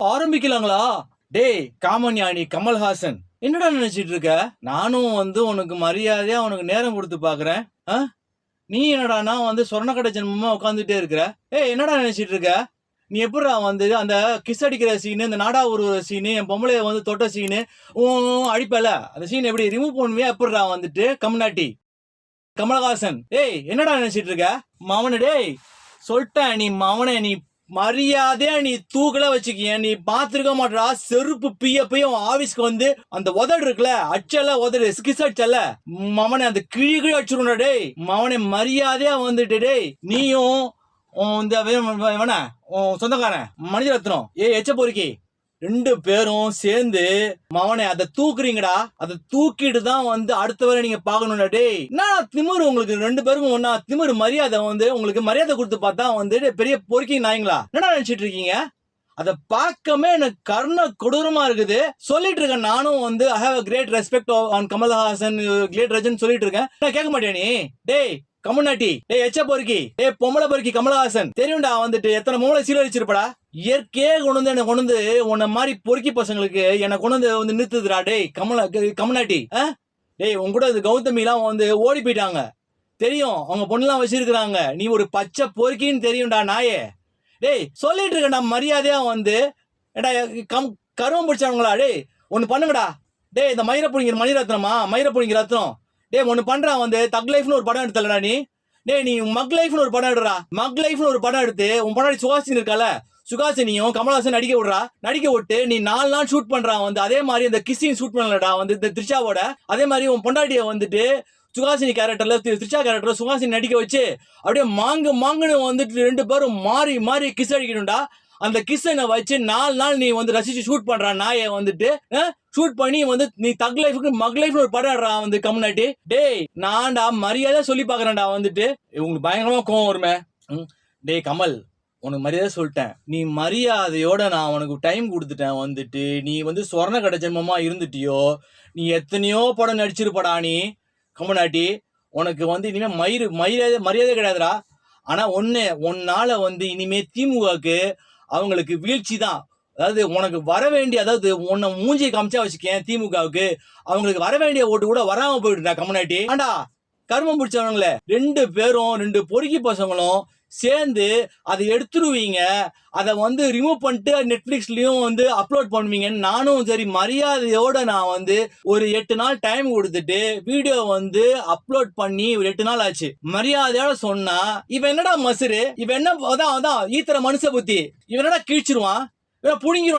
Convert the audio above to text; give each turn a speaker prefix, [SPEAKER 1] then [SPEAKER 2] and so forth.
[SPEAKER 1] ஆரம்பிக்கலாங்களா? டேய் காமன்யாணி கமல்ஹாசன் என்னடா நினைச்சிட்டு இருக்க? நானும் வந்து உனக்கு மரியாதையா உனக்கு நேரம் கொடுத்து பாக்குறேன். ஆ? நீ என்னடானா வந்து சொர்ணக்கடை ஜென்மமா உட்காந்துட்டே இருக்கிற? ஏய் என்னடா நினைச்சிட்டு இருக்க? நீ எப்படிடா வந்து அந்த கிஸ் அடிக்கிற சீனு இந்த நாடா உருவ சீனு என் பொம்பளைய வந்து தொட்ட சீனு அடிப்பல? அந்த சீன் எப்படி? ரிமூவ் பண்ணுவியா? எப்படிடா வந்துட்டு? கம்நாட்டி கமலஹாசன் ஏய் என்னடா நினைச்சிட்டு இருக்க? மவனு டேய் சொல்லிட்டேன் நீ மவனே நீ மரியாதையா நீ தூக்கல வச்சுக்கிய. நீ பாத்துருக்க மாட்டா செருப்பு பிய போய் அவன் ஆபீஸ்க்கு வந்து அந்த உதடு இருக்குல்ல அச்சல உதடு ஸ்கிஸ் அச்சல மவனே அந்த கிழி கிழி அடிச்சிருண்டா டேய். மவனே மரியாதையா வந்துட்டு டேய். நீயும் இந்த வே- இவன உன் சொந்தக்காரன் மணிரத்னம் ஏ எச்ச பொறுக்கி ரெண்டு பேரும் சேர்ந்து மவனே அதை தூக்குறீங்கடா. அதை தூக்கிட்டு தான் வந்து அடுத்த வரை நீங்க பாக்கணும்டா டேய். என்ன திமிரு உங்களுக்கு? ரெண்டு பேருக்கும் ஒன்னா திமிரு மரியாதை வந்து உங்களுக்கு மரியாதை கொடுத்து பார்த்தா வந்து பெரிய பொறுக்கிங் நாய்ங்களா? என்னடா நினைச்சிட்டு இருக்கீங்க? அதை பார்க்கவே எனக்கு கர்ண கொடூரமா இருக்குது. சொல்லிட்டு இருக்கேன். நானும் வந்து I have great respect on Kamal Haasan great Rajan சொல்லிட்டு இருக்கேன். நான் கேட்க மாட்டேன் நீ. டேய் கமுனாட்டி ஏ எச்ச பொறுக்கி. ஏ பொம்பளை பொறுக்கி கமலஹாசன். தெரியும்டா வந்துட்டு எத்தனை மூளை சீரழிச்சிருப்படா. இயற்கையே கொண்டு வந்து என்ன கொண்டு வந்து உன்னை மாதிரி பொறுக்கி பசங்களுக்கு என்னை கொண்டு வந்து வந்து நிறுத்துதுடா. டேய் கமல கமநாட்டி. ஆ? டேய் உன் கூட இது கௌதமிலாம் வந்து ஓடி போயிட்டாங்க. தெரியும் அவங்க பொண்ணுலாம் வச்சிருக்கிறாங்க. நீ ஒரு பச்சை பொறுக்கின்னு தெரியும்டா நாயே. டேய் சொல்லிட்டு இருக்கேன்டா மரியாதையா வந்து. ஏடா கம் கருவம் பிடிச்சவங்களா? டேய் ஒன்று பண்ணுங்கடா. டேய் இந்த மயிரை புடிங்கிற மணிரத்னமா? மயிரை பிடிங்கிற ரத்னம் டே ஒன்று பண்ணுறா வந்து. தக் லைஃப்னு ஒரு படம் எடுத்தலடா நீ. டே நீ மக் லைஃப்னு ஒரு படம் எடுறா. மக் லைஃப்னு ஒரு படம் எடுத்து உன் படம் சுகாசினி இருக்கால சுகாசினியும் கமல்ஹாசன் நடிக்க விடுறா. நடிக்க விட்டு நீ நாலு நாள் ஷூட் பண்ணுறா வந்து. அதே மாதிரி இந்த கிஸ்ஸிங் ஷூட் பண்ணலடா வந்து இந்த திரிஷாவோட. அதே மாதிரி உன் பொண்டாட்டியை வந்துட்டு சுகாசினி கேரக்டரில் தி- கேரக்டரில் சுகாசினி நடிக்க வச்சு அப்படியே மாங்கு மாங்குன்னு வந்துட்டு ரெண்டு பேரும் மாறி மாறி கிஸ் அடிக்கணும்டா. அந்த கிஸ்ஸனை வச்சு நாலு நாள் நீ வந்து ரசிச்சு ஷூட் பண்ற நாயை வந்துட்டு ஷூட் பண்ணி வந்து நீ தக் லைஃபுக்கு மக் லைஃப்னு ஒரு படம் வந்து கம்னாட்டி டேய் நான்டா மரியாதை சொல்லி பாக்குறேன்டா வந்துட்டு. உங்களுக்கு பயங்கரமா கோவம் வருமே. ம். டேய் கமல் உனக்கு மரியாதை சொல்லிட்டேன். நீ மரியாதையோட நான் உனக்கு டைம் கொடுத்துட்டேன் வந்துட்டு. நீ வந்து சொர்ண கடை ஜென்மமா இருந்துட்டியோ? நீ எத்தனையோ படம் நடிச்சிருப்படா நீ. கம்மநாட்டி உனக்கு வந்து இனிமே மயிறு மரியாதை மரியாதை கிடையாதுடா. ஆனா ஒண்ணு உன்னால வந்து இனிமே திமுகக்கு அவங்களுக்கு வீழ்ச்சி தான். அதாவது உனக்கு வர வேண்டிய அதாவது உன்னை மூஞ்சியை காமிச்சா வச்சுக்கேன் திமுகவுக்கு. அவங்களுக்கு வர வேண்டிய ஓட்டு கூட வராம போயிட்டுடா கம்யூனிட்டி ஆண்டா கர்மம் பிடிச்சவங்களே ரெண்டு பேரும் ரெண்டு பொறுக்கி பசங்களும் சேர்ந்து அதை எடுத்துருவீங்க. அதை வந்து ரிமூவ் பண்ணிட்டு நெட்ஃப்ளிக்ஸ்லேயும் வந்து அப்லோட் பண்ணுவீங்கன்னு நானும் சரி மரியாதையோட நான் வந்து ஒரு எட்டு நாள் டைம் கொடுத்துட்டு வீடியோ வந்து அப்லோட் பண்ணி ஒரு எட்டு நாள் ஆச்சு. மரியாதையோட சொன்னா இவன் என்னடா மசுரு இவன் என்ன அதான் அதான் ஈத்தர மனுஷ புத்தி. இவன் என்னடா கீழ்ச்சிருவான்? இவன்